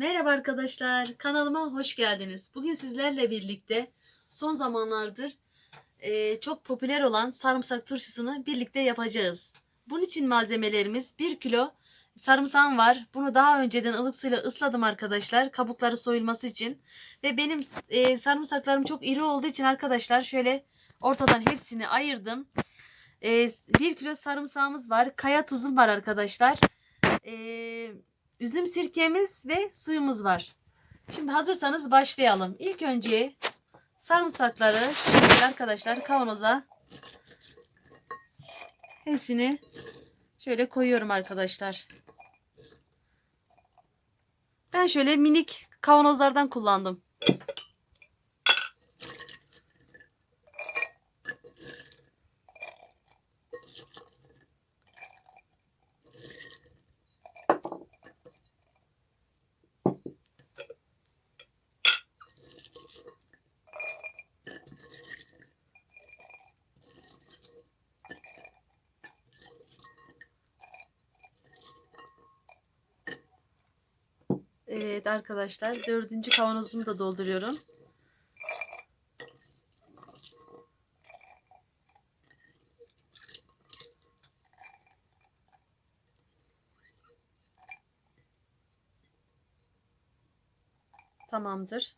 Merhaba arkadaşlar, kanalıma hoş geldiniz. Bugün sizlerle birlikte son zamanlardır eee, çok popüler olan sarımsak turşusunu birlikte yapacağız. Bunun için malzemelerimiz 1 kilo sarımsağım var. Bunu daha önceden ılık suyla ısladım arkadaşlar kabukları soyulması için. Ve benim eee, sarımsaklarım çok iri olduğu için arkadaşlar şöyle ortadan hepsini ayırdım. Eee 1 kilo sarımsağımız var. Kaya tuzum var arkadaşlar. Eee üzüm sirkemiz ve suyumuz var. Şimdi hazırsanız başlayalım. İlk önce sarımsakları arkadaşlar kavanoza hepsini şöyle koyuyorum arkadaşlar. Ben şöyle minik kavanozlardan kullandım. Evet arkadaşlar dördüncü kavanozumu da dolduruyorum. Tamamdır.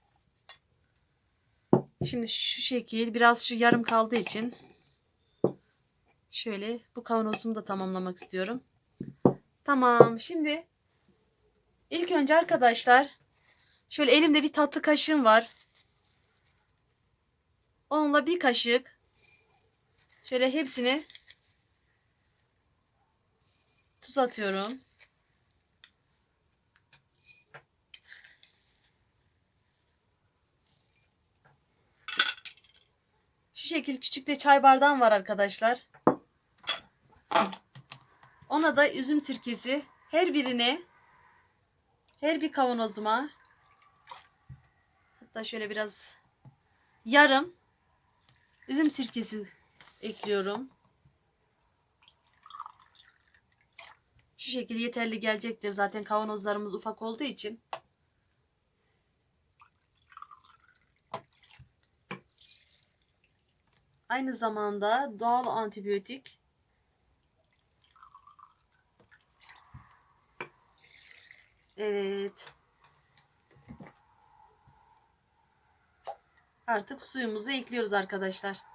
Şimdi şu şekil biraz şu yarım kaldığı için şöyle bu kavanozumu da tamamlamak istiyorum. Tamam. Şimdi İlk önce arkadaşlar şöyle elimde bir tatlı kaşığım var. Onunla bir kaşık şöyle hepsini tuz atıyorum. Şu şekil küçük de çay bardağım var arkadaşlar. Ona da üzüm sirkesi her birine her bir kavanozuma hatta şöyle biraz yarım üzüm sirkesi ekliyorum. Şu şekil yeterli gelecektir. Zaten kavanozlarımız ufak olduğu için. Aynı zamanda doğal antibiyotik Evet. Artık suyumuzu ekliyoruz arkadaşlar.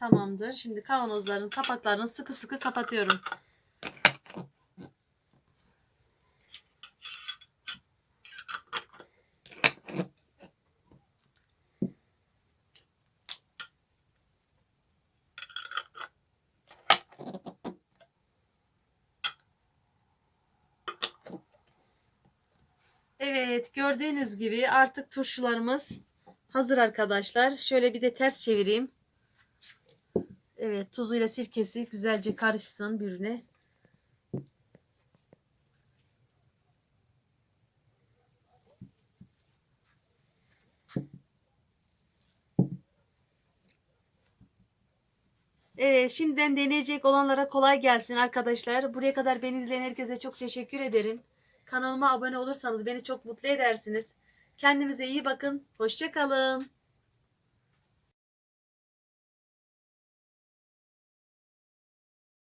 Tamamdır. Şimdi kavanozların kapaklarını sıkı sıkı kapatıyorum. Evet gördüğünüz gibi artık turşularımız hazır arkadaşlar. Şöyle bir de ters çevireyim. Evet tuzuyla sirkesi güzelce karışsın birbirine. Evet şimdiden deneyecek olanlara kolay gelsin arkadaşlar. Buraya kadar beni izleyen herkese çok teşekkür ederim. Kanalıma abone olursanız beni çok mutlu edersiniz. Kendinize iyi bakın. Hoşçakalın.